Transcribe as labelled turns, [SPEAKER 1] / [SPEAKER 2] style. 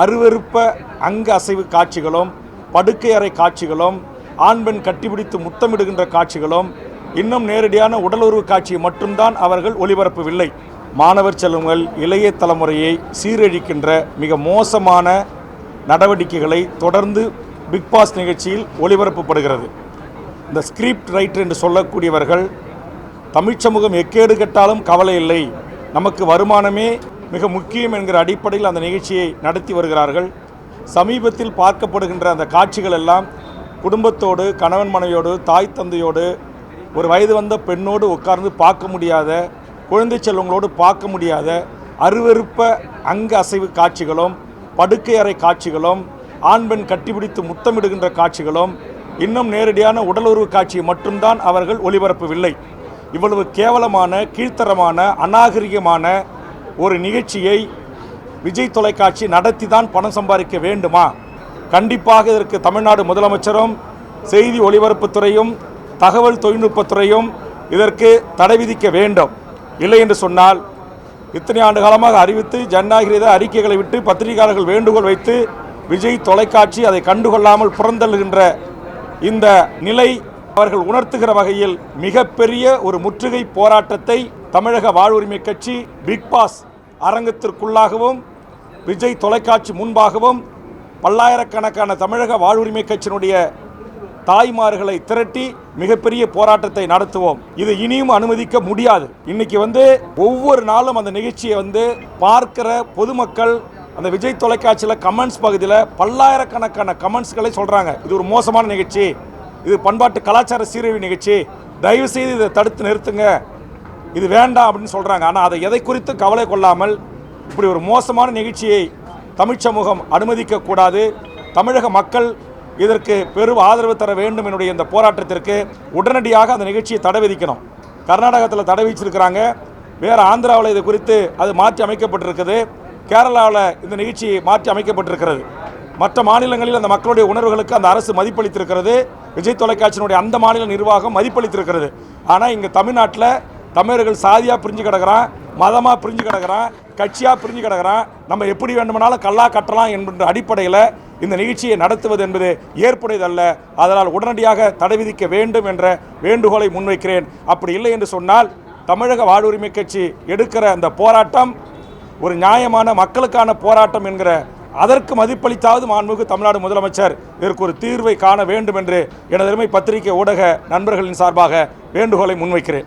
[SPEAKER 1] அருவருப்ப அங்க அசைவு காட்சிகளும் படுக்கை அறை காட்சிகளும் ஆண் பெண் கட்டிப்பிடித்து முத்தமிடுகின்ற காட்சிகளும் இன்னும் நேரடியான உடலுறவு காட்சியை மட்டும்தான் அவர்கள் ஒளிபரப்பவில்லை. மாணவர் செல்வங்கள் இளைய தலைமுறையை சீரழிக்கின்ற மிக மோசமான நடவடிக்கைகளை தொடர்ந்து பிக் பாஸ் நிகழ்ச்சியில் ஒளிபரப்பப்படுகிறது. இந்த ஸ்கிரிப்ட் ரைட்டர் என்று சொல்லக்கூடியவர்கள் தமிழ்ச்சமூகம் எக்கேடு கெட்டாலும் கவலை இல்லை. நமக்கு வருமானமே மிக முக்கியம் என்கிற அடிப்படையில் அந்த நிகழ்ச்சியை நடத்தி வருகிறார்கள். சமீபத்தில் பார்க்கப்படுகின்ற அந்த காட்சிகள் எல்லாம் குடும்பத்தோடு கணவன் மனைவியோடு தாய் தந்தையோடு ஒரு வயது வந்த பெண்ணோடு உட்கார்ந்து பார்க்க முடியாத குழந்தை செல்வங்களோடு பார்க்க முடியாத அருவருப்ப அங்க அசைவு காட்சிகளும் படுக்கை அறை காட்சிகளும் ஆண் பெண் கட்டிப்பிடித்து முத்தமிடுகின்ற காட்சிகளும் இன்னும் நேரடியான உடலுறவு காட்சியை மட்டும்தான் அவர்கள் ஒளிபரப்பவில்லை. இவ்வளவு கேவலமான கீழ்த்தரமான அநாகரிகமான ஒரு நிகழ்ச்சியை விஜய் தொலைக்காட்சி நடத்தி தான் பணம் சம்பாதிக்க வேண்டுமா? கண்டிப்பாக இதற்கு தமிழ்நாடு முதலமைச்சரும் செய்தி ஒலிபரப்புத்துறையும் தகவல் தொழில்நுட்பத்துறையும் இதற்கு தடை விதிக்க வேண்டும். இல்லை என்று சொன்னால் இத்தனை ஆண்டு காலமாக அறிவித்து ஜனநாயக அறிக்கைகளை விட்டு பத்திரிகையாளர்கள் வேண்டுகோள் வைத்து விஜய் தொலைக்காட்சி அதை கண்டுகொள்ளாமல் புறந்தள்ளுகின்ற இந்த நிலை அவர்கள் உணர்த்துகிற வகையில் மிகப்பெரிய ஒரு முற்றுகை போராட்டத்தை தமிழக வாழ்வுரிமை கட்சி பிக் பாஸ் அரங்கத்திற்குள்ளாகவும் விஜய் தொலைக்காட்சி முன்பாகவும் பல்லாயிரக்கணக்கான தமிழக வாழ்வுரிமை கட்சியினுடைய தாய்மார்களை திரட்டி மிகப்பெரிய போராட்டத்தை நடத்துவோம். இது இனியும் அனுமதிக்க முடியாது. இன்னைக்கு வந்து ஒவ்வொரு நாளும் அந்த நிகழ்ச்சியை வந்து பார்க்கிற பொதுமக்கள் அந்த விஜய் தொலைக்காட்சியில் கமெண்ட்ஸ் பகுதியில் பல்லாயிரக்கணக்கான கமெண்ட்ஸ்களை சொல்கிறாங்க இது ஒரு மோசமான நிகழ்ச்சி. இது பண்பாட்டு கலாச்சார சீரழிவு நிகழ்ச்சி. தயவு செய்து இதை தடுத்து நிறுத்துங்க. இது வேண்டாம் அப்படின்னு சொல்கிறாங்க ஆனால் அதை எதை குறித்து கவலை கொள்ளாமல் இப்படி ஒரு மோசமான நிகழ்ச்சியை தமிழ் சமூகம் அனுமதிக்கக்கூடாது தமிழக மக்கள் இதற்கு பெரும் ஆதரவு தர வேண்டும் என்னுடைய இந்த போராட்டத்திற்கு. உடனடியாக அந்த நிகழ்ச்சியை தடை விதிக்கணும். கர்நாடகத்தில் தடை விதிச்சிருக்கிறாங்க. வேறு ஆந்திராவில் இது குறித்து அது மாற்றி அமைக்கப்பட்டிருக்குது. கேரளாவில் இந்த நிகழ்ச்சி மாற்றி அமைக்கப்பட்டிருக்கிறது. மற்ற மாநிலங்களில் அந்த மக்களுடைய உணர்வுகளுக்கு அந்த அரசு மதிப்பளித்திருக்கிறது. விஜய் தொலைக்காட்சியினுடைய அந்த மாநில நிர்வாகம் மதிப்பளித்திருக்கிறது. ஆனால் இங்கே தமிழ்நாட்டில் தமிழர்கள் சாதியாக பிரிஞ்சு கிடக்கிறான் மதமாக பிரிஞ்சு கிடக்கிறான் கட்சியாக பிரிஞ்சு கிடக்கிறான். நம்ம எப்படி வேண்டுமானாலும் கல்லா கட்டலாம் என்கின்ற அடிப்படையில் இந்த நிகழ்ச்சியை நடத்துவது என்பது ஏற்புடையதல்ல. அதனால் உடனடியாக தடை விதிக்க வேண்டும் என்ற வேண்டுகோளை முன்வைக்கிறேன். அப்படி இல்லை என்று சொன்னால் தமிழக வாழ்வுரிமை கட்சி எடுக்கிற அந்த போராட்டம் ஒரு நியாயமான மக்களுக்கான போராட்டம் என்கிற அதற்கு மதிப்பளித்தாவது மாண்புமிகு தமிழ்நாடு முதலமைச்சர். இதற்கு ஒரு தீர்வை காண வேண்டும் என்று எனது பத்திரிகை ஊடக நண்பர்களின் சார்பாக வேண்டுகோளை முன்வைக்கிறேன்.